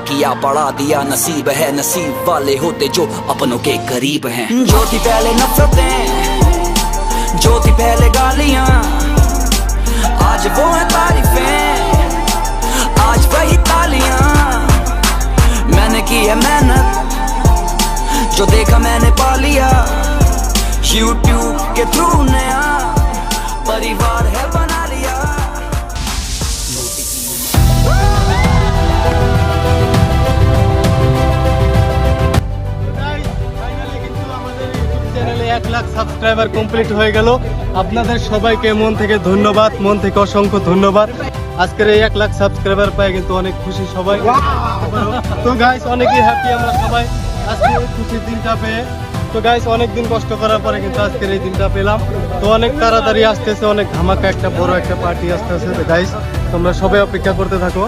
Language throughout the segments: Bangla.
किया बढ़ा दिया, नसीब है, नसीब वाले होते जो अपनों के करीब हैं। जो थी पहले नफरतें जो थी पहले गालियाँ, आज वो है तारीफें, आज वही तालियाँ। मैंने की है मेहनत, जो देखा मैंने पा लिया यूट्यूब के थ्रू চ্যানেলে এক লাখ সাবস্ক্রাইবার কমপ্লিট হয়ে গেল। আপনাদের সবাইকে মন থেকে ধন্যবাদ মন থেকে অসংখ্য ধন্যবাদ। আজকের এই এক লাখ সাবস্ক্রাইবার পাই কিন্তু অনেক খুশি সবাই। তো গাইস অনেকই হ্যাপি আমরা সবাই। আজকে এই খুশির দিনটা পেয়ে তো গাইস অনেক দিন কষ্ট করার পরে কিন্তু আজকের এই দিনটা পেলাম। তো অনেক তাড়াতাড়ি আসতেছে অনেক ধামাকা একটা বড় একটা পার্টি আসতেছে। তো গাইস তোমরা সবাই অপেক্ষা করতে থাকো।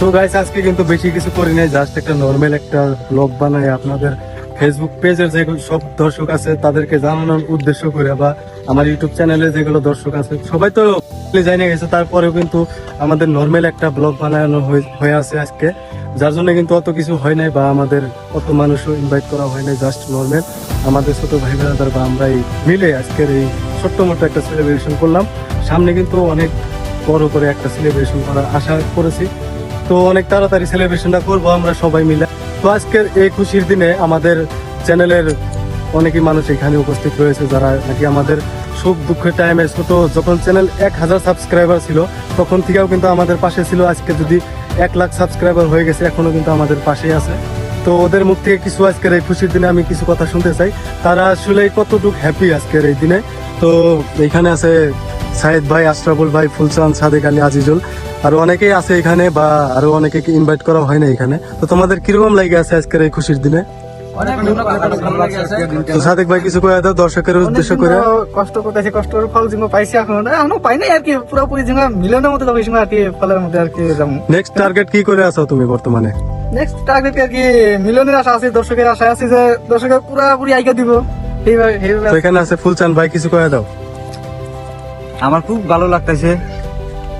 তো গাইস আজকে কিন্তু বেশি কিছু করি নাই জাস্ট একটা নর্মাল একটা ব্লগ বানাই আপনাদের ফেসবুক পেজের যেগুলো সব দর্শক আছে, তাদেরকে জানানোর উদ্দেশ্য করে বা আমার ইউটিউব চ্যানেলে যেগুলো দর্শক আছে, সবাই তো জানে গেছে, তারপরেও কিন্তু আমাদের নর্মাল একটা ব্লগ বানানো হয়ে- আছে আজকে। যার জন্য কিন্তু অত কিছু হয় নাই বা আমাদের অত মানুষও ইনভাইট করা হয় নাই জাস্ট নর্মাল আমাদের ছোট ভাই ব্রাদার বা আমরা এই মিলে আজকের এই ছোট্ট মোটো একটা সেলিব্রেশন করলাম। সামনে কিন্তু অনেক বড় করে একটা সেলিব্রেশন করার আশা করেছি। তো অনেক তাড়াতাড়ি সেলিব্রেশনটা করব আমরা সবাই মিলে। তো আজকের এই খুশির দিনে আমাদের চ্যানেলের অনেকই মানুষ এখানে উপস্থিত রয়েছে যারা নাকি আমাদের সুখ দুঃখের টাইমে ছোট যখন চ্যানেল এক হাজার সাবস্ক্রাইবার ছিল, তখন থেকেও কিন্তু আমাদের পাশে ছিল। আজকে যদি এক লাখ সাবস্ক্রাইবার হয়ে গেছে, এখনও কিন্তু আমাদের পাশেই আছে। তো ওদের মুখ থেকে কিছু আজকের এই খুশির দিনে আমি কিছু কথা শুনতে চাই। তারা আসলে কতটুকু হ্যাপি আজকের এই দিনে। তো এখানে আছে সাইদ ভাই আশরাফুল ভাই ফুলচান সাদেক আলী আজিজুল। আরও অনেকেই আছে এখানে বা আরও অনেকে ইনভাইট করা হয় না এখানে। তো তোমাদের কীরকম লাগে আছে আজকের এই খুশির দিনে? সাদেক ভাই কিছু কয়ে দাও দর্শকের উদ্দেশ্য করে। কষ্ট করতেছি কষ্টের ফল জিমা পাইছি এখন এখনও পাই নাই আর কি পুরোপুরি জিমা মিলনের মতো যাব এই আর কি ফলের মধ্যে আর কি নেক্সট টার্গেট কি করে আছো তুমি বর্তমানে? নেক্সট টার্গেট আর কি মিলনের আশা আছে দর্শকের আশা আছে যে দর্শকের পুরাপুরি আইকা দিব। এইভাবে এখানে আছে ফুলচান ভাই কিছু কয়ে দাও। আমার খুব ভালো লাগতেছে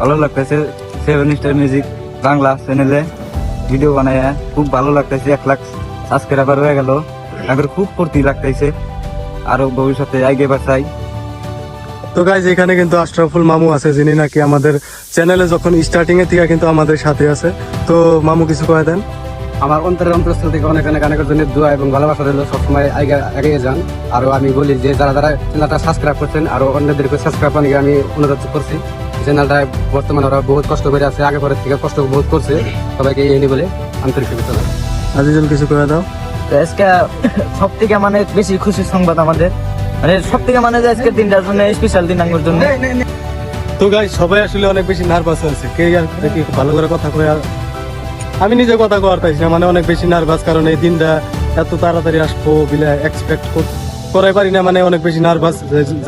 ভালো লাগতেছে সেভেন স্টার মিউজিক বাংলা চ্যানেলে ভিডিও বানায়, খুব ভালো লাগতেছে, এক লাখ সাবস্ক্রাইবার হয়ে গেল। এখন খুব ফুর্তি লাগতেছে, আরও ভবিষ্যতে আগে বাসাই তো গাইজ এখানে কিন্তু আশরাফুল মামু আছে, যিনি নাকি আমাদের চ্যানেলে যখন স্টার্টিং এর থেকে কিন্তু আমাদের সাথে আছে। তো মামু, কিছু কয়ে দেন। আমার অন্তরের অন্তরস্থল থেকে অনেক অনেক অনেক জনের দোয়া এবং ভালোবাসা রইল। সবসময় আগে এগিয়ে যান। আরও আমি বলি যে যারা যারা চ্যানেলটা সাবস্ক্রাইব করছেন আরও অন্যদেরকে সাবস্ক্রাইব করার আমি অনুরোধ করছি। চ্যানেলটা বর্তমানে ওরা বহুত কষ্ট করে আছে আগে পরের থেকে কষ্ট বহুত করছে। সবাইকে এই নিয়ে বলে আন্তরিক শুভেচ্ছা। আজিজুল কিছু কয়ে দাও। আজকে সব থেকে মানে বেশি খুশির সংবাদ আমাদের। মানে সব থেকে মানে যে আজকের দিনটার জন্য স্পেশাল দিন আমার জন্য। তো গাই সবাই আসলে অনেক বেশি নার্ভাস আছে কে আর ভালো করে কথা কয়ে আর- আমি নিজে কথা কওয়ার পাইছি মানে অনেক বেশি নার্ভাস কারণ এই দিনটা এত তাড়াতাড়ি আসব বিলে এক্সপেক্ট করাই পারি না মানে অনেক বেশি নার্ভাস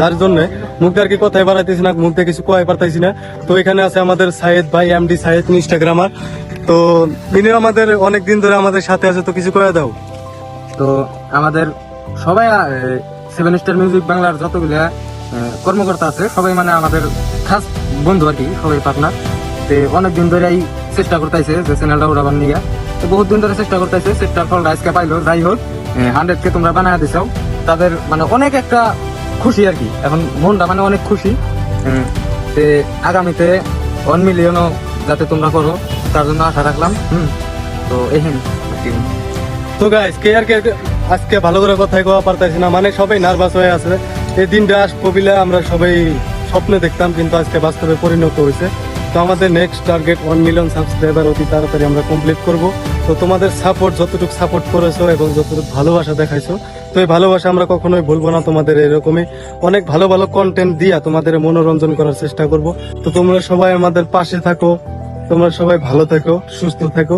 যার জন্য মুখ আর কি কথাই বাড়াইতেছি না, মুখ দিয়ে কিছু কয় পারতেছি না। তো এখানে আছে আমাদের সাইদ ভাই এমডি সাইদ ইনস্টাগ্রামার। তো ইনি আমাদের অনেক দিন ধরে আমাদের সাথে আছে, তো কিছু কয়ে দাও। তো আমাদের সবাই সেভেন স্টার মিউজিক বাংলার যতগুলা কর্মকর্তা আছে, সবাই মানে আমাদের খাস বন্ধু আর কি, সবাই পার্টনার তো অনেক দিন ধরে এই চেষ্টা করতেছে যে চ্যানেলটা উড়াবার নিয়ে। তো বহুত দিন ধরে চেষ্টা করতেছে চেষ্টার ফল আজকে পাইলো। যাই হোক হান্ড্রেড কে তোমরা বানায় দিছো তাদের মানে অনেক একটা খুশি আর কি। এখন মনটা মানে অনেক খুশি। তে আগামীতে ওয়ান মিলিয়নও যাতে তোমরা করো, তার জন্য আশা রাখলাম। হুম, তো এই তো গাইস কে আর কে আজকে ভালো করে কথাই কওয়া পারতাছি না? মানে সবাই নার্ভাস হয়ে আছে। এই দিনটা আসব আমরা সবাই স্বপ্নে দেখতাম, কিন্তু আজকে বাস্তবে পরিণত হয়েছে তো আমাদের next target one million subscriber অতি তাড়াতাড়ি আমরা কমপ্লিট করব। তো তোমাদের সাপোর্ট যতটুকু সাপোর্ট করেছ এবং যতটুকু ভালোবাসা দেখাইছো, তো এই ভালোবাসা আমরা কখনোই ভুলবো না তোমাদের এরকমই। অনেক ভালো ভালো কন্টেন্ট দিয়া তোমাদের মনোরঞ্জন করার চেষ্টা করব। তো তোমরা সবাই আমাদের পাশে থাকো, তোমরা সবাই ভালো থেকো, সুস্থ থেকো।